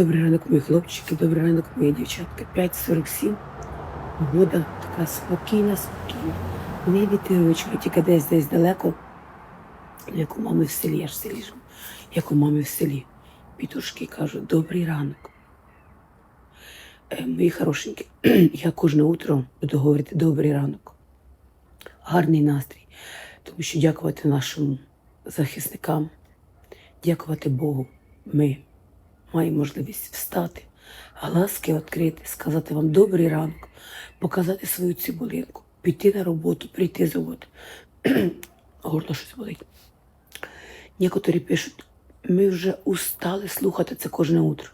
Добрий ранок, мої хлопчики, добрий ранок, мої дівчатки. 5.47. Погода така спокійна, спокійна. Не вітерочка, тільки десь десь далеко, як у мами в селі, я ж селі живу, як у мами в селі. Пітушки кажуть, добрий ранок. Е, мої хорошенькі, я кожне утро буду говорити добрий ранок. Гарний настрій. Тому що дякувати нашим захисникам, дякувати Богу. Ми маємо можливість встати, глазки відкрити, сказати вам добрий ранок, показати свою цибулинку, піти на роботу, прийти з роботи. Горло щось болить. Некоторі пишуть, ми вже устали слухати це кожне утро.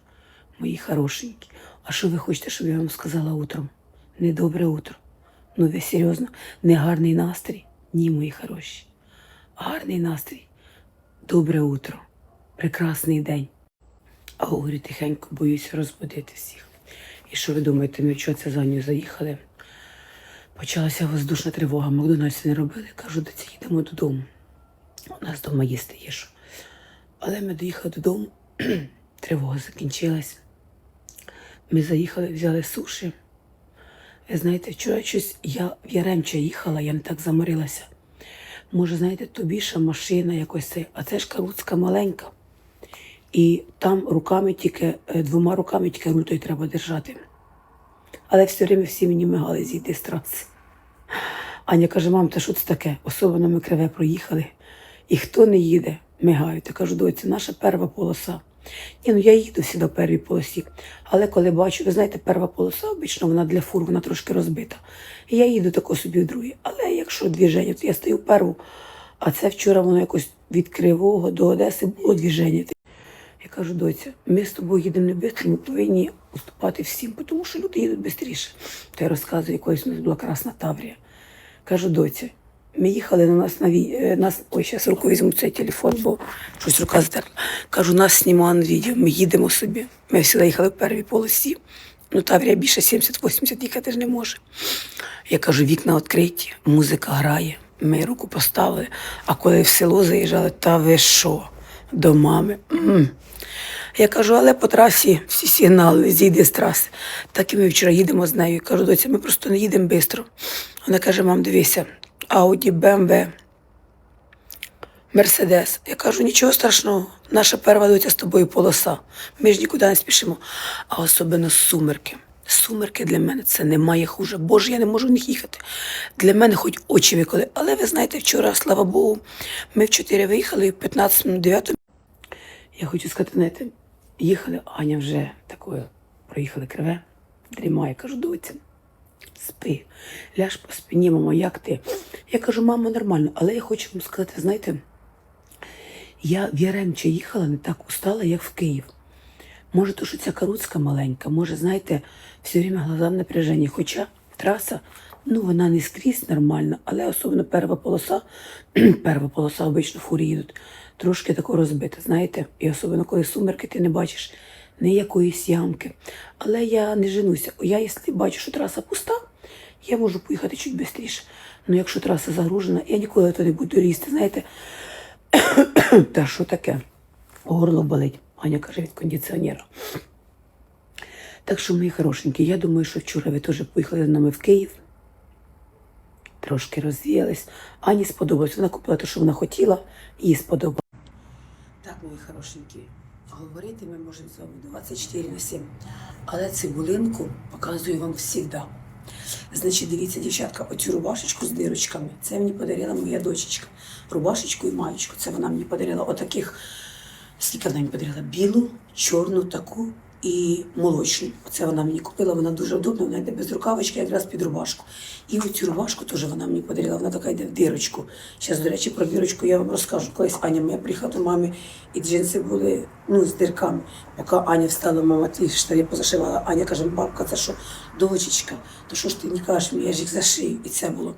Мої хорошенькі. А що ви хочете, щоб я вам сказала утром? Не добре утро. Ну ви серйозно, не гарний настрій? Ні, мої хороші. Гарний настрій. Добре утро. Прекрасний день. А говорю тихенько, боюся розбудити всіх. І що ви думаєте, ми чого це за нього заїхали? Почалася воздушна тривога, Макдональдс не робили. Кажу, де їдемо додому. У нас вдома їсти є що. Але ми доїхали додому, тривога закінчилась. Ми заїхали, взяли суші. Ви знаєте, вчора щось я в Яремче їхала, я не так заморилася. Може, знаєте, то більша машина якось це, а це ж каруцька маленька. І там руками тільки, е, двома руками тільки руль той треба держати. Але все время всі мені мигали зійти з траси. Аня каже, мам, та що це таке? Особливо ми криве проїхали. І хто не їде, мигають. Я кажу, доці, наша перша полоса. Ні, ну я їду всі до першій полосі. Але коли бачу, ви знаєте, перша полоса обично вона для фур, вона трошки розбита. І я їду тако собі в другій. Але якщо двіження, то я стою в перву. А це вчора воно якось від Кривого до Одеси було двіження. Я кажу, доця, ми з тобою їдемо не ми повинні уступати всім, тому що люди їдуть швидше. То я розказую, якоюсь у нас була красна Таврія. Кажу, доця, ми їхали на нас на ві... е, нас. Ой, зараз руку візьму цей телефон, бо щось рука затерла. Кажу, нас знімала на відео, ми їдемо собі. Ми всі їхали в первій полосі. Ну, Таврія більше 70-80 їхати ж не може. Я кажу, вікна відкриті, музика грає. Ми руку поставили, а коли в село заїжджали, та ви що? До мами. М. Я кажу, але по трасі всі сигнали, зійди з траси. Так і ми вчора їдемо з нею. Кажу, доця, ми просто не їдемо швидко. Вона каже, мам, дивися, Ауді, БМВ, Мерседес. Я кажу, нічого страшного, наша перша доця з тобою полоса. Ми ж нікуди не спішимо. А особливо сумерки. Сумерки для мене це немає хуже. Боже, я не можу в них їхати. Для мене хоч очі виколи. Але ви знаєте, вчора, слава Богу, ми в 4 виїхали, і в 15 9 я хочу сказати, знаєте, їхали, Аня вже такою, проїхали криве, дрімає, кажу, доця, спи, ляж по спині, мамо, як ти? Я кажу, мамо, нормально, але я хочу вам сказати, знаєте, я в Яремче їхала не так устала, як в Київ. Може, то, що ця каруцька маленька, може, знаєте, все время глаза в напряженні. Хоча траса, ну, вона не скрізь нормальна, але особливо перша полоса, перша полоса обично фурі їдуть, трошки тако розбита, знаєте, і особливо коли сумерки ти не бачиш якоїсь ямки. Але я не женуся. Я, якщо бачу, що траса пуста, я можу поїхати чуть швидше. Ну, якщо траса загружена, я ніколи не буду лізти, знаєте. Та що таке? Горло болить. Аня каже від кондиціонера. Так що, мої хорошенькі, я думаю, що вчора ви теж поїхали з нами в Київ. Трошки розвіялись. Ані сподобалось. Вона купила те, що вона хотіла, їй сподобалось. Так, мої хорошенькі, говорити ми можемо з вами 24 на 7. Але цибулинку показую вам завжди. Значить, дивіться, дівчатка, оцю рубашечку з дирочками. Це мені подарила моя дочечка. Рубашечку і маєчку. Це вона мені подарила отаких. Скільки вона мені подарила? Білу, чорну таку і молочну. Це вона мені купила, вона дуже удобна, вона йде без рукавички, якраз під рубашку. І оцю рубашку теж вона мені подарила, вона така йде в дирочку. Зараз, до речі, про дирочку я вам розкажу. Колись Аня моя приїхала до мами, і джинси були ну, з дирками. Поки Аня встала, мама ті штани позашивала. Аня каже, бабка, це що, дочечка, то що ж ти не кажеш мені, я ж їх зашию. І це було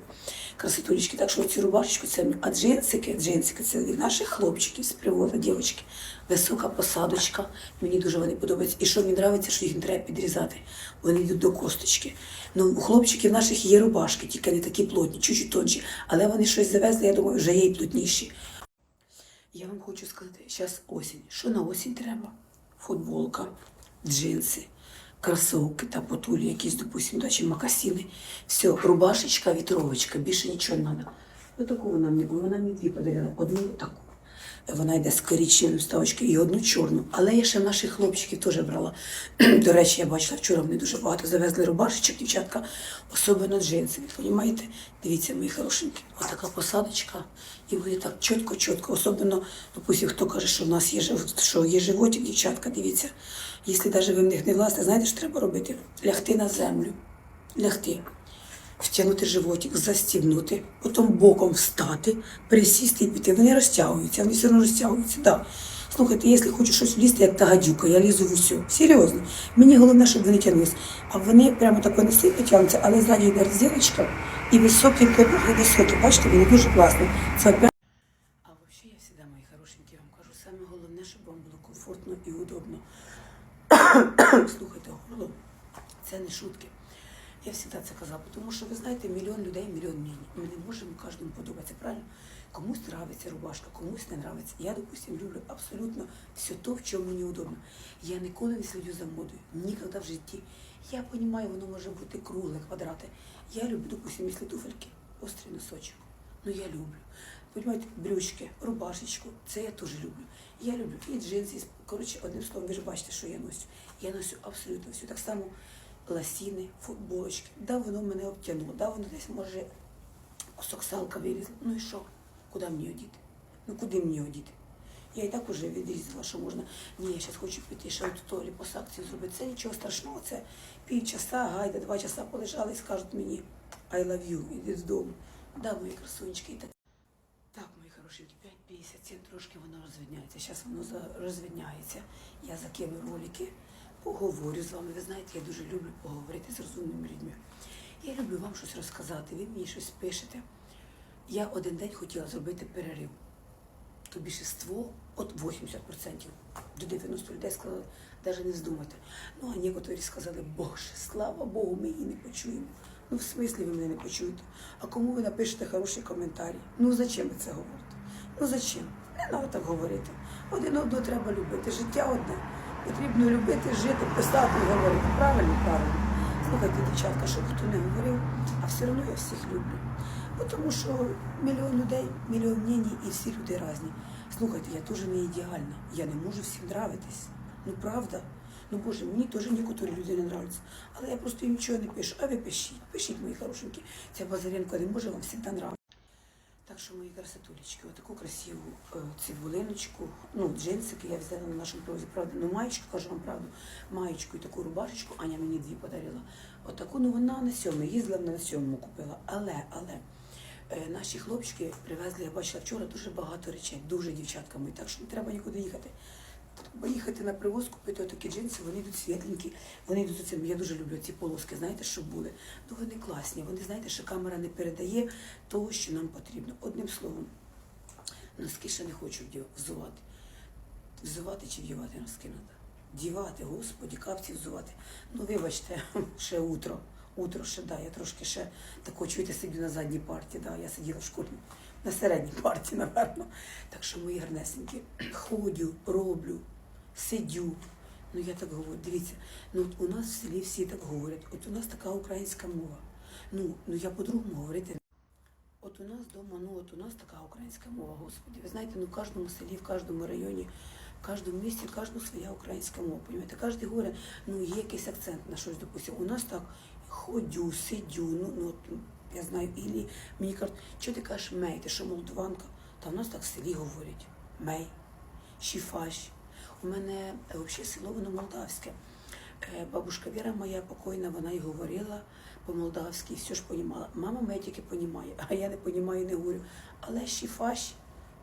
красотулечки. Так що цю рубашечку це. А джинсики, джинсики це від наших хлопчиків з приводу дівчатки. Висока посадочка. Мені дуже вони подобаються. І що мені подобається, що їх не треба підрізати. Вони йдуть до косточки. Ну, у хлопчиків наших є рубашки, тільки не такі плотні, чуть-чуть тонші. Але вони щось завезли, я думаю, вже є й плотніші. Я вам хочу сказати, зараз осінь. Що на осінь треба? Футболка, джинси, кросовки та потулі, якісь, допустим, чи макасіни. Все, рубашечка, вітровочка, більше нічого не треба. Ну таку вона мені, вона мені дві подарила, одну таку. Вона йде з коричневою вставочкою і одну чорну. Але я ще наших хлопчиків теж брала. До речі, я бачила вчора, вони дуже багато завезли рубашечок, дівчатка, особливо джинси. Понімаєте? Дивіться, мої хорошенькі. Отака посадочка. І буде так чітко-чітко. Особливо, допустим, хто каже, що в нас є, що є животик, дівчатка, дивіться. Якщо навіть ви в них не власне, знаєте, що треба робити? Лягти на землю. Лягти втягнути животик, застібнути, потім боком встати, присісти і піти. Вони розтягуються, вони все одно розтягуються. Да. Слухайте, якщо хочу щось влізти, як та гадюка, я лізу в усю. Серйозно. Мені головне, щоб вони тягнулись. А вони прямо тако не сильно тягнуться, але ззаді йде розділочка і високі подруги, високі. Бачите, вони дуже класні. Це. А взагалі я завжди, мої хорошенькі, вам кажу, саме головне, щоб вам було комфортно і удобно. Слухайте, горло, це не шутки. Я завжди це казала, тому що ви знаєте, мільйон людей, мільйон мнень. Ми не можемо кожному подобатися, правильно? Комусь нравиться рубашка, комусь не нравиться. Я, допустим, люблю абсолютно все то, в чому мені удобно. Я ніколи не слідю за модою, ніколи в житті. Я розумію, воно може бути кругле, квадрати. Я люблю, допустим, якщо туфельки, острий носочок. Ну я люблю. Понимаєте, брючки, рубашечку, це я теж люблю. Я люблю і джинси, коротше, одним словом, ви ж бачите, що я ношу. Я ношу абсолютно все. Так само ласіни, футболочки. Да, воно мене обтягнуло, да, воно десь може кусок салка вилізла. Ну і що? Куди мені одіти? Ну куди мені одіти? Я і так уже відрізала, що можна. Ні, я зараз хочу піти ще от то ліпосакцію зробити. Це нічого страшного, це півчаса, гайда, два часа полежали і скажуть мені I love you, іди з дому. Да, мої красунечки, так. Так, мої хорошенькі, 5.57, трошки воно розвидняється. Зараз воно розвидняється. Я закину ролики, поговорю з вами. Ви знаєте, я дуже люблю поговорити з розумними людьми. Я люблю вам щось розказати, ви мені щось пишете. Я один день хотіла зробити перерив. То більшіство, от 80% до 90 людей сказали, навіть не здумайте. Ну, а некоторі сказали, Боже, слава Богу, ми її не почуємо. Ну, в смислі ви мене не почуєте. А кому ви напишете хороший коментарі? Ну, зачем ви це говорите? Ну зачем? Не треба так говорити. Один одного треба любити. Життя одне. Потрібно любити, жити, писати і говорити. Правильно, правильно. Слухайте, дівчатка, щоб хто не говорив, а все одно я всіх люблю. Бо Тому що мільйон людей, мільйон мнень і всі люди різні. Слухайте, я теж не ідеальна. Я не можу всім нравитись. Ну правда. Ну Боже, мені теж некоторі люди не нравляться. Але я просто їм нічого не пишу. А ви пишіть, пишіть, мої хорошенькі. Ця Базаренко не може вам завжди нравитися. Так що, мої красотулечки, отаку красиву е, цибулиночку, ну, джинсики я взяла на нашому привозі, правда, ну, маєчку, кажу вам правду, маєчку і таку рубашечку, Аня мені дві подарила. Отаку, ну, вона на сьомий, їздила на сьому купила. Але, але, е, наші хлопчики привезли, я бачила вчора, дуже багато речей, дуже дівчатками, так що не треба нікуди їхати. Треба їхати на привоз, купити отакі джинси, вони йдуть світленькі, вони йдуть цим. Я дуже люблю ці полоски, знаєте, щоб були. Ну вони класні. Вони знаєте, що камера не передає того, що нам потрібно. Одним словом, носки ще не хочу взувати. Взувати чи вдівати носки треба? Дівати, господі, капці взувати. Ну, вибачте, ще утро. Утро ще, да, я трошки ще тако, чуєте, сидю на задній парті, да, я сиділа в школі, на середній парті, напевно. Так що мої гарнесенькі, ходю, роблю, сидю. Ну я так говорю, дивіться, ну от у нас в селі всі так говорять, от у нас така українська мова. Ну, ну я по-другому говорити От у нас вдома, ну от у нас така українська мова, господи. Ви знаєте, ну в кожному селі, в кожному районі, в кожному місті, в кожному своя українська мова. Понімаєте? Кожен говорить, ну є якийсь акцент на щось, допустим. У нас так ходю, сидю, ну, ну от, я знаю, і мені кажуть, що ти кажеш мей, ти що молдаванка? Та в нас так в селі говорять. Мей, шіфаш. У мене е, взагалі село воно молдавське. Е, Бабушка Віра моя покойна, вона й говорила по-молдавськи, все ж понімала. Мама моя тільки понімає, а я не понімаю, не говорю. Але шіфаш,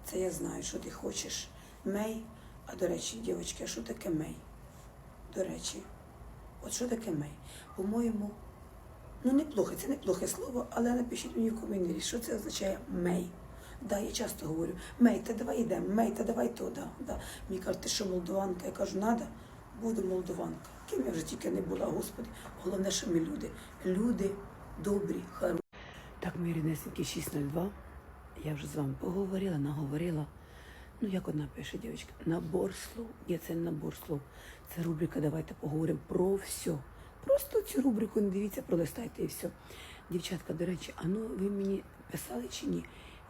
це я знаю, що ти хочеш. Мей. А до речі, дівчатки, а що таке мей? До речі, от що таке мей? По-моєму, ну неплохе, це неплохе слово, але напишіть мені в коментарі, що це означає мей. Да, я часто говорю, мей, та давай йдемо, мей, та давай то, да, да. Мені кажуть, ти що молдованка? Я кажу, надо, буду молдованка. Ким я вже тільки не була, Господи. Головне, що ми люди. Люди добрі, хороші. Так, мої ріднесенькі 602. Я вже з вами поговорила, наговорила. Ну, як одна пише, дівчатка, набор слов. Ні, це не набор слов. Це рубрика Давайте поговоримо про все. Просто цю рубрику не дивіться, пролистайте і все. Дівчатка, до речі, а ну ви мені писали чи ні?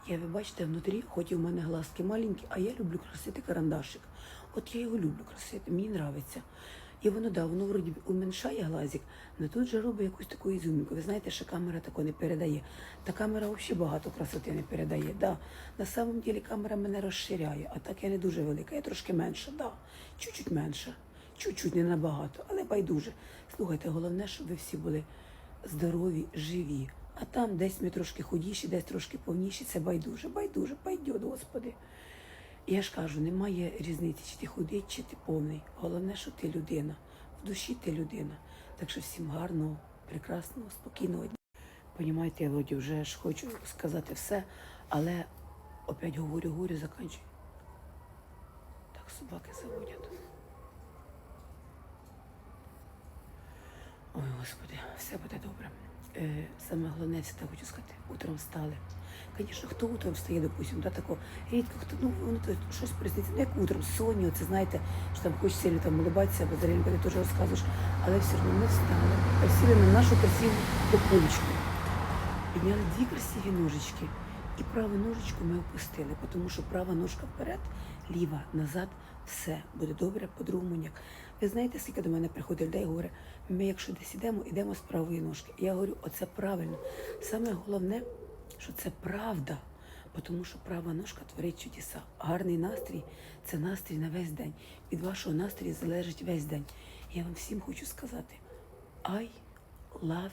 Я, ви бачите, внутрі, хоч і в мене глазки маленькі, а я люблю красити карандашик. От я його люблю красити, мені подобається. І воно, да, воно вроді б уменьшає глазик, але тут же робить якусь таку ізюмінку. Ви знаєте, що камера тако не передає. Та камера взагалі багато красоти не передає. Да. На самом деле камера мене розширяє, а так я не дуже велика, я трошки менша, да. чуть-чуть менша. Чуть-чуть не набагато, але байдуже. Слухайте, головне, щоб ви всі були здорові, живі. А там десь ми трошки худіші, десь трошки повніші, це байдуже, байдуже, пайдет, Господи. Я ж кажу, немає різниці, чи ти худий, чи ти повний. Головне, що ти людина. В душі ти людина. Так що всім гарного, прекрасного, спокійного дня. Понімаєте, я Володі, вже ж хочу сказати все, але опять говорю, говорю, заканчую. Так собаки заводять. Ой, Господи, все буде добре. Е, саме головне, це хочу сказати, утром встали. Звісно, хто утром встає, допустим, да, тако, рідко хто, ну, воно то щось присниться, ну, як утром, Соня, це знаєте, що там сильно там улибатися, або Заринка, ти теж розказуєш, але все одно ми встали, присіли на нашу красиву популечку, підняли дві красиві ножички, і праву ножичку ми опустили, тому що права ножка вперед, ліва назад, все буде добре, по-другому ніяк. Ви знаєте, скільки до мене приходить людей, говорить, ми якщо десь ідемо, йдемо з правої ножки. Я говорю, оце правильно. Саме головне, що це правда, тому що права ножка творить чудеса. Гарний настрій це настрій на весь день. Від вашого настрою залежить весь день. Я вам всім хочу сказати: I love